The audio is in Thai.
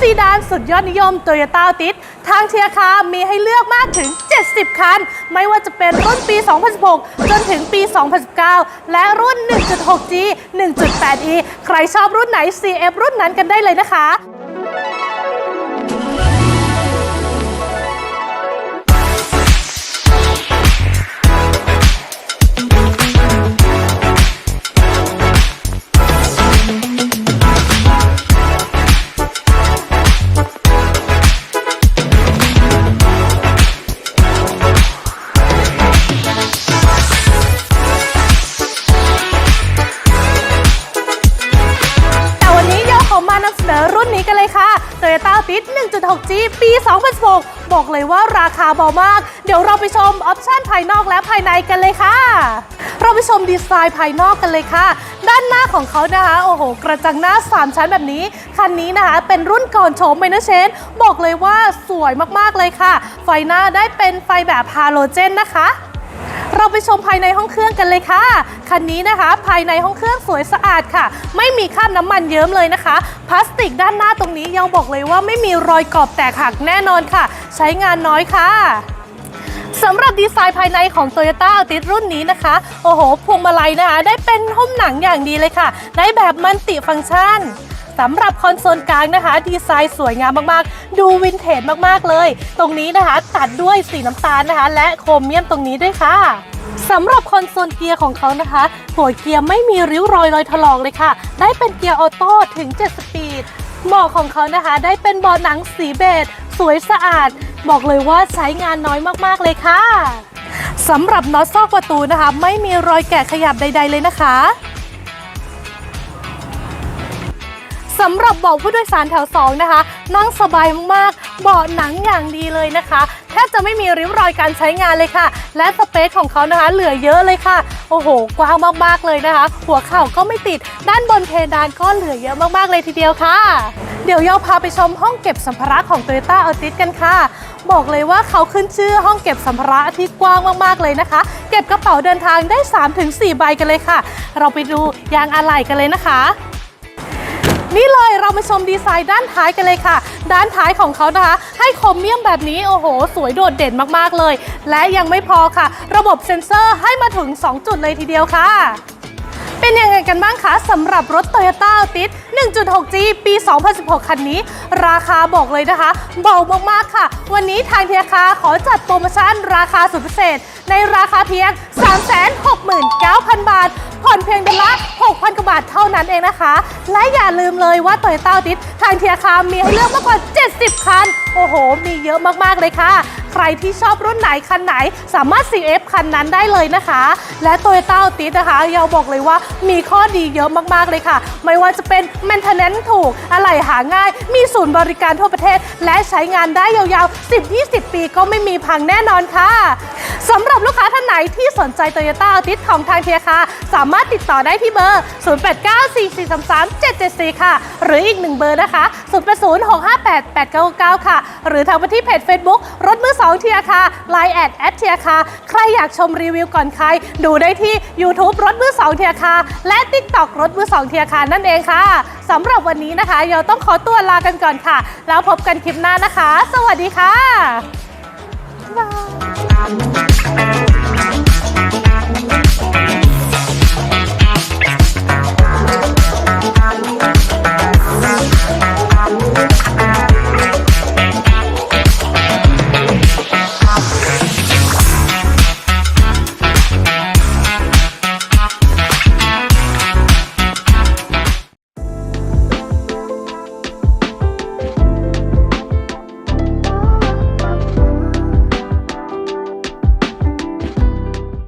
ซีดานสุดยอดนิยม Toyota a l t i s ทางเทียคามีให้เลือกมากถึง 70 คัน ไม่ว่าจะเป็นรุ่นปี 2016 จนถึงปี 2019 และรุ่น 1.6G 1.8E ใครชอบรุ่นไหน CF รุ่นนั้นกันได้เลยนะคะ ค่ะ Toyota a l t i s 1.6G ปี 2016 บอกเลยว่าราคาเบามาก เดี๋ยวเราไปชมออปชันภายนอกและภายในกันเลยค่ะ เราไปชมดีไซน์ภายนอกกันเลยค่ะ ด้านหน้าของเขานะคะ โอ้โห กระจังหน้า 3 ชั้นแบบนี้ คันนี้นะคะ เป็นรุ่นก่อนโฉมไมเนอร์เชนบอกเลยว่าสวยมากๆเลยค่ะ ไฟหน้าได้เป็นไฟแบบฮาโลเจนนะคะ เราไปชมภายในห้องเครื่องกันเลยค่ะ คันนี้นะคะ ภายในห้องเครื่องสวยสะอาดค่ะ ไม่มีคราบน้ำมันเยิ้มเลยนะคะ พลาสติกด้านหน้าตรงนี้ยังบอกเลยว่าไม่มีรอยกรอบแตกหักแน่นอนค่ะ ใช้งานน้อยค่ะสำหรับดีไซน์ภายในของ Toyota a l t i s รุ่นนี้นะคะ โอ้โหพวงมาลัยนะคะ ได้เป็นหุ้มหนังอย่างดีเลยค่ะ ได้แบบมัลติฟังก์ชัน สำหรับคอนโซลกลางนะคะ ดีไซน์สวยงามมากๆ ดูวินเทจมากๆเลย ตรงนี้นะคะ ตัดด้วยสีน้ำตาลนะคะ และโครเมียมตรงนี้ด้วยค่ะสำหรับคอนโซลเกียร์ของเขานะคะ หัวเกียร์ไม่มีริ้วรอยรอยถลอกเลยค่ะ ได้เป็นเกียร์ออโต้ถึง 7 สปีดเบาะของเขานะคะ ได้เป็นเบาะหนังสีเบจสวยสะอาด บอกเลยว่าใช้งานน้อยมากๆเลยค่ะสำหรับน็อตซอกประตูนะคะ ไม่มีรอยแกะขยับใด ๆเลยนะคะ สำหรับเบาะผู้โดยสารแถว 2 นะคะ นั่งสบายมากๆเบาะหนังอย่างดีเลยนะคะแทบจะไม่มีริ้วรอยการใช้งานเลยค่ะ และสเปซของเขานะคะ เหลือเยอะเลยค่ะ โอ้โห กว้างมากๆเลยนะคะ หัวเข่าก็ไม่ติด ด้านบนเพดานก็เหลือเยอะมากๆเลยทีเดียวค่ะ เดี๋ยวโยพาไปชมห้องเก็บสัมภาระของ Toyota a l t i s กันค่ะ บอกเลยว่าเขาขึ้นชื่อห้องเก็บสัมภาระที่กว้างมากๆเลยนะคะ เก็บกระเป๋าเดินทางได้ 3-4 ใบกันเลยค่ะ เราไปดูยางอะไหล่กันเลยนะคะ นี่เลยเรามาชมดีไซน์ด้านท้ายกันเลยค่ะ ด้านท้ายของเขานะคะ ให้ครเมียมแบบนี้โอ้โห สวยโดดเด่นมากๆเลย และยังไม่พอค่ะ ระบบเซ็นเซอร์ให้มาถึง 2 จุดเลยทีเดียวค่ะเป็นยังไงกันบ้างคะสำหรับรถ Toyota a l t i s 1.6G ปี 2016 คันนี้ ราคาบอกเลยนะคะ เบามากๆค่ะ วันนี้ทางเทียคาขอจัดโปรโมชั่นราคาสุดพิเศษ ในราคาเพียง 369,000 บาท ผ่อนเพียงเดือนละ 6,000 กว่าบาทเท่านั้นเองนะคะ และอย่าลืมเลยว่า Toyota a l t i s ทางเทียคามีให้เลือกมากกว่า 70 คัน โอ้โห มีเยอะมากๆเลยค่ะ ใครที่ชอบรุ่นไหนคันไหน สามารถ CF คันนั้นได้เลยนะคะ และ Toyota a l t i s นะคะยาบอกเลยว่ามีข้อดีเยอะมากๆเลยค่ะ ไม่ว่าจะเป็น maintenance ถูกอะไหล่หาง่าย มีศูนย์บริการทั่วประเทศ และใช้งานได้ยาวๆ 10-20 ปีก็ไม่มีพังแน่นอนค่ะ สำหรับลูกค้าท่านไหนที่สนใจ Toyota a l t i s ของทางเทียคาสามารถติดต่อได้ที่เบอร์ 0894433774 ค่ะ หรืออีกหนึ่งเบอร์นะคะ0806588999 ค่ะ หรือทางไปที่เพจ Facebook รถมือสองเทียคา Line แอดแอดเทียคาใครอยากชมรีวิวก่อนใคร ดูได้ที่ YouTube รถมือสองเทียคาและ TikTok รถมือสองเทียคานั่นเองค่ะสำหรับวันนี้นะคะเราต้องขอตัวลากันก่อนค่ะ แล้วพบกันคลิปหน้านะคะ สวัสดีค่ะ Música